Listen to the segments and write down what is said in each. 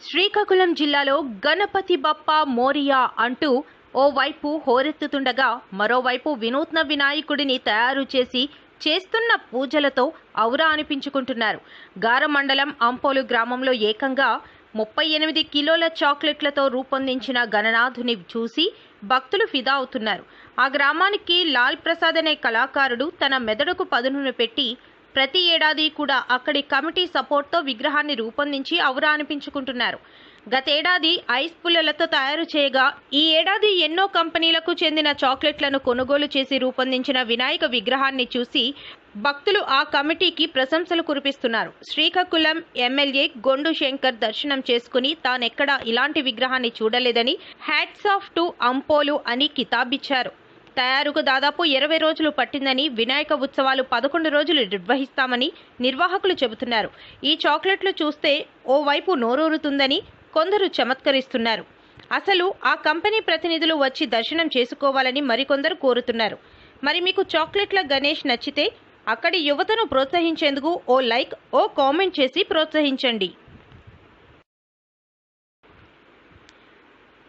శ్రీకాకుళం జిల్లాలో గణపతి బప్ప మోరియా అంటూ ఓవైపు హోరెత్తుతుండగా మరోవైపు వినూత్న వినాయకుడిని తయారు చేసి చేస్తున్న పూజలతో ఔరా అనిపించుకుంటున్నారు. గార మండలం అంపోలు గ్రామంలో ఏకంగా ముప్పై ఎనిమిది కిలోల చాక్లెట్లతో రూపొందించిన గణనాథుని చూసి భక్తులు ఫిదా అవుతున్నారు. ఆ గ్రామానికి లాల్ ప్రసాద్ అనే కళాకారుడు తన మెదడుకు పదునును పెట్టి ప్రతి ఏడాది కూడా అక్కడి కమిటీ సపోర్ట్తో విగ్రహాన్ని రూపొందించి ఔరా అనిపించుకుంటున్నారు గతేడాది ఐస్ పుల్లలతో తయారు చేయగా ఈ ఏడాది ఎన్నో కంపెనీలకు చెందిన చాక్లెట్లను కొనుగోలు చేసి రూపొందించిన వినాయక విగ్రహాన్ని చూసి భక్తులు ఆ కమిటీకి ప్రశంసలు కురిపిస్తున్నారు. శ్రీకాకుళం ఎమ్మెల్యే గొండు శంకర్ దర్శనం చేసుకుని తానెక్కడా ఇలాంటి విగ్రహాన్ని చూడలేదని హ్యాట్స్ ఆఫ్ టు అంపోలు అని కితాబిచ్చారు. తయారుకు దాదాపు ఇరవై రోజులు పట్టిందని వినాయక ఉత్సవాలు పదకొండు రోజులు నిర్వహిస్తామని నిర్వాహకులు చెబుతున్నారు. ఈ చాక్లెట్లు చూస్తే ఓవైపు నోరూరుతుందని కొందరు చమత్కరిస్తున్నారు. అసలు ఆ కంపెనీ ప్రతినిధులు వచ్చి దర్శనం చేసుకోవాలని మరికొందరు కోరుతున్నారు. మరి మీకు చాక్లెట్ల గణేష్ నచ్చితే అక్కడి యువతను ప్రోత్సహించేందుకు ఓ లైక్ ఓ కామెంట్ చేసి ప్రోత్సహించండి.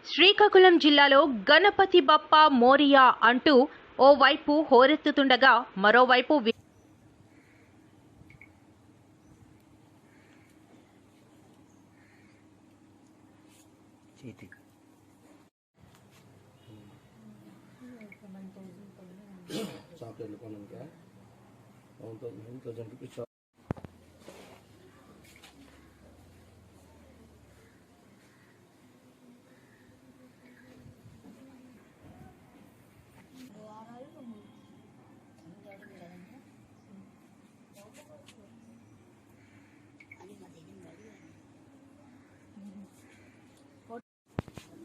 శ్రీకాకుళం జిల్లాలో గణపతి బప్ప మోరియా అంటూ ఓవైపు హోరెత్తుతుండగా మరోవైపు చాక్లెట్లు కొనక వన్ వన్ థౌసండ్ రూపీస్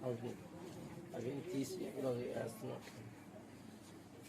అవి అవి తీసి ఇప్పుడు వేస్తున్నాం